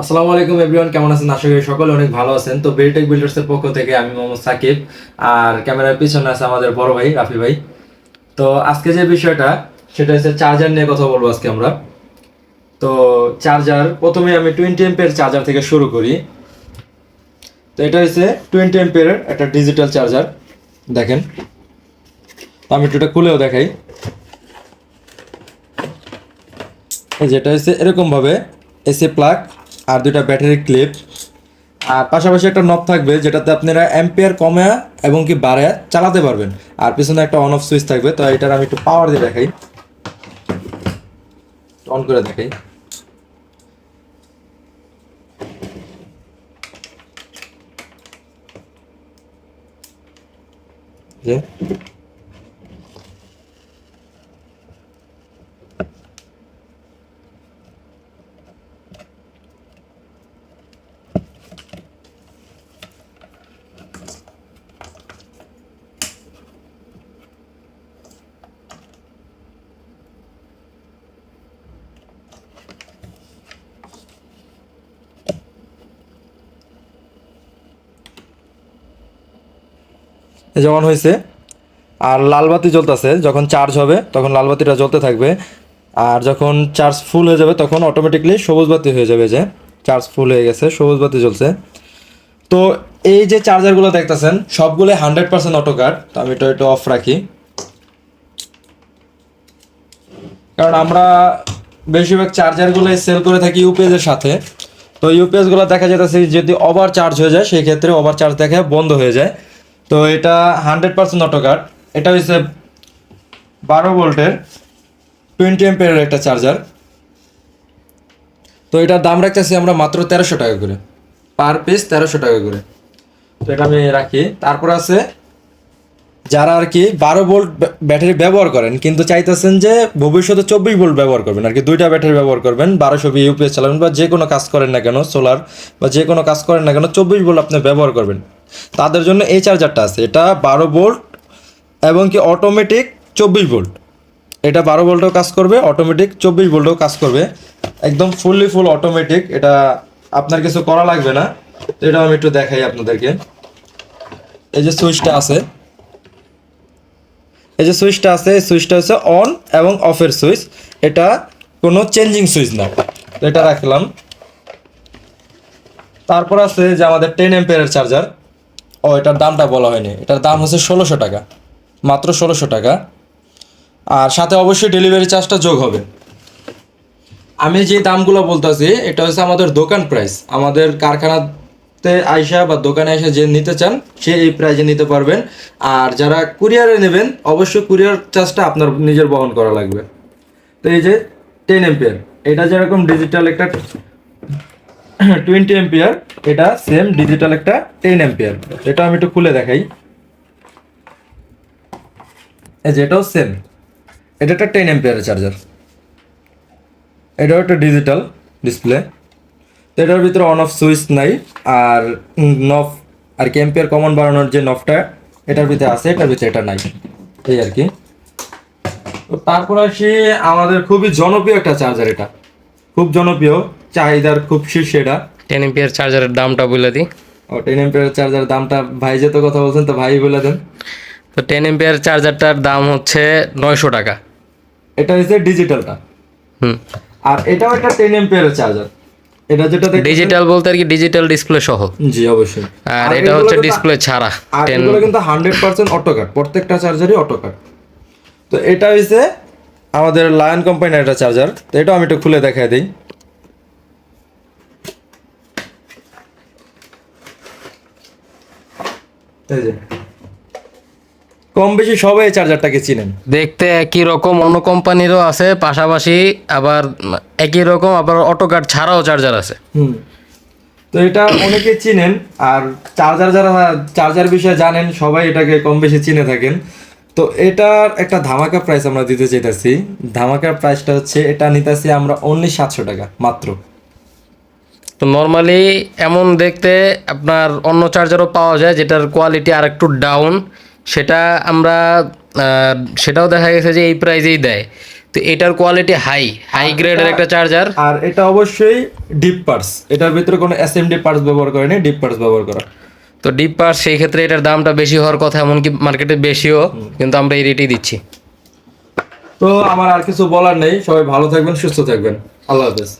আসসালামু আলাইকুম এভরিওয়ান, কেমন আছেন? আশা করি সকলে অনেক ভালো আছেন। তো বেরিটেক বিল্ডার্সের পক্ষ থেকে আমি মোহাম্মদ সাকিব আর ক্যামেরার পিছনে আছে আমাদের বড় ভাই রাফি ভাই। তো আজকে যে বিষয়টা, সেটা হচ্ছে চার্জার নিয়ে কথা বলব আজকে আমরা। তো চার্জার প্রথমে আমি টোয়েন্টি এমপের চার্জার থেকে শুরু করি। তো এটা হচ্ছে টোয়েন্টি এমপের একটা ডিজিটাল চার্জার দেখেন। তো আমি এটা খুলেও দেখাই। যেটা হচ্ছে এরকম ভাবে এসি প্লাগ আর দুইটা ব্যাটারি ক্লিপ আর পাশাপাশি একটা নব থাকবে, যেটাতে আপনারা অ্যাম্পিয়ার কমে এবং কি বাড়ে চালাতে পারবেন। আর পিছনে একটা অন অফ সুইচ থাকবে, তো এটার আমি একটু পাওয়ার দিয়ে দেখাই। অন করে দেখাই। যে। যেমন হয়েছে, আর লাল বাতি জ্বলতেছে, যখন চার্জ হবে, তখন লাল বাতিটা জ্বলতে থাকবে, আর যখন চার্জ ফুল হয়ে যাবে, তখন অটোমেটিকলি সবুজ বাতি হয়ে যাবে যে চার্জ ফুল হয়ে গেছে, সবুজ বাতি জ্বলছে। তো এই যে চার্জারগুলো দেখতেছেন সবগুলো হান্ড্রেড পার্সেন্ট অটো কাট তো আমি এটা একটু অফ রাখি। কারণ আমরা বেশিরভাগ চার্জারগুলো সেল করে থাকি ইউপিএস এর সাথে। তো ইউপিএসগুলো দেখা যেতেছে যদি ওভার চার্জ হয়ে যায়, সেই ক্ষেত্রে ওভার চার্জ দেখে বন্ধ হয়ে যায়। তো এটা হান্ড্রেড পার্সেন্ট অটো কাট এটা হচ্ছে বারো ভোল্টের টোয়েন্টি এমপের একটা চার্জার তো এটার দাম রাখতেছি আমরা মাত্র তেরোশো টাকা করে। পার পিস তেরোশো টাকা করে। তো এটা আমি রাখি। তারপর আছে, যারা আর কি বারো ভোল্ট ব্যাটারি ব্যবহার করেন, কিন্তু চাইতেছেন যে ভবিষ্যতে চব্বিশ ভোল্ট ব্যবহার করবেন। আর কি দুইটা ব্যাটারি ব্যবহার করবেন, বারোশো বি ইউপিএস চালাবেন বা যে কোনো কাজ করেন না কেন সোলার বা যে কোনো কাজ করেন না কেন, চব্বিশ ভোল্ট আপনি ব্যবহার করবেন। তাদের জন্য এই চার্জারটা আছে। এটা বারো ভোল্ট এবং কি অটোমেটিক চব্বিশ ভোল্ট। এটা বারো ভোল্টও কাজ করবে অটোমেটিক চব্বিশ ভোল্টও কাজ করবে। একদম ফুললি ফুল অটোমেটিক এটা আপনার কিছু করা লাগবে না। তো এটা আমি একটু দেখাই আপনাদেরকে। এই যে সুইচটা আছে। এই যে সুইচটা আছে, এই সুইচটা হচ্ছে অন এবং অফের সুইচ। এটা কোনো চেঞ্জিং সুইচ না। এটা রাখলাম। তারপর আছে যে আমাদের টেন এম্পিয়ারের চার্জার ও, এটার দামটা বলা হয়নি। এটার দাম হচ্ছে ষোলোশো টাকা। মাত্র ষোলোশো টাকা। আর সাথে অবশ্যই ডেলিভারি চার্জটা যোগ হবে। আমি যে দামগুলো বলতেছি, এটা হচ্ছে আমাদের দোকান প্রাইস আমাদের কারখানাতে আইসা বা দোকানে এসে যে নিতে চান, সে এই প্রাইজে নিতে পারবেন। আর যারা কুরিয়ারে নেবেন, অবশ্যই কুরিয়ার চার্জটা আপনার নিজের বহন করা লাগবে। তো এই যে টেন এম্পিয়ার এটা যেরকম ডিজিটাল একটা টোয়েন্টি এম্পিয়ার এটা সেম ডিজিটাল একটা টেন এম্পিয়ার এটা আমি একটু খুলে দেখাই। এই যে এটাও সেম এটা একটা টেন এম্পিয়ারের চার্জার এটাও একটা ডিজিটাল ডিসপ্লে তো এটার ভিতরে অন অফ সুইচ নাই, আর নফ আর কি এম্পিয়ার কমন বাড়ানোর যে নফটা এটার ভিতরে আছে, এটার ভিতরে এটা নাই। এই আর কি। তো তারপর আসি আমাদের খুবই জনপ্রিয় একটা চার্জার এটা। খুব জনপ্রিয়। চাহিদার খুব শীর্ষে এটা টেন এমপিয়ার চার্জারের দামটা বলে দিই ও টেন এম্পিয়ার চার্জার দামটা ভাই যেহেতু কথা বলছেন তো ভাই বলে দেন। তো টেন এমপিয়ার চার্জারটার দাম হচ্ছে নয়শো টাকা। এটা হচ্ছে ডিজিটালটা। হুম। আর এটাও একটা টেন এম্পিয়ারের চার্জার। এটা যেটা ডিজিটাল বলতে আর কি ডিজিটাল ডিসপ্লে সহ। জি অবশ্যই। আর এটা হচ্ছে ডিসপ্লে ছাড়া আর এগুলো কিন্তু হান্ড্রেড পার্সেন্ট অটো কাট প্রত্যেকটা চার্জারই অটো কাট তো এটা হচ্ছে আমাদের লায়ন কোম্পানির একটা চার্জার। তো এটা আমি একটু খুলে দেখাই দিই। এই যে। কম বেশি সবাই এই চার্জারটাকে চিনেন। দেখতে একই রকম অন্য কোম্পানিরও আছে পাশাপাশি আবার একই রকম আবার অটো ছাড়াও চার্জার আছে। হুম। তো এটা অনেকে চিনেন আর চার্জার যারা চার্জার বিষয়ে জানেন সবাই এটাকে কম বেশি চিনে থাকেন। তো এটার একটা ধামাকা প্রাইস আমরা দিতে চাইতেছি। ধামাকার প্রাইসটা হচ্ছে এটা নিতেছি আমরা অনলি সাতশো টাকা মাত্র। তো নর্মালি এমন দেখতে আপনার অন্য চার্জারও পাওয়া যায় যেটার কোয়ালিটি আর একটু ডাউন সেটা আমরা সেটাও দেখা গেছে যে এই প্রাইজেই দেয়। তো এটার কোয়ালিটি হাই হাই গ্রেডের একটা চার্জার আর এটা অবশ্যই ডিপ পার্স এটার ভিতরে কোনো এসএমডি পার্স ব্যবহার করেনি ডিপ পার্স ব্যবহার করা। তো ডিপ পার্স সেই ক্ষেত্রে এটার দামটা বেশি হওয়ার কথা এমনকি মার্কেটে বেশিও কিন্তু আমরা এই রেটেই দিচ্ছি। তো আমার আর কিছু বলার নেই। সবাই ভালো থাকবেন সুস্থ থাকবেন। আল্লাহ হাফেজ।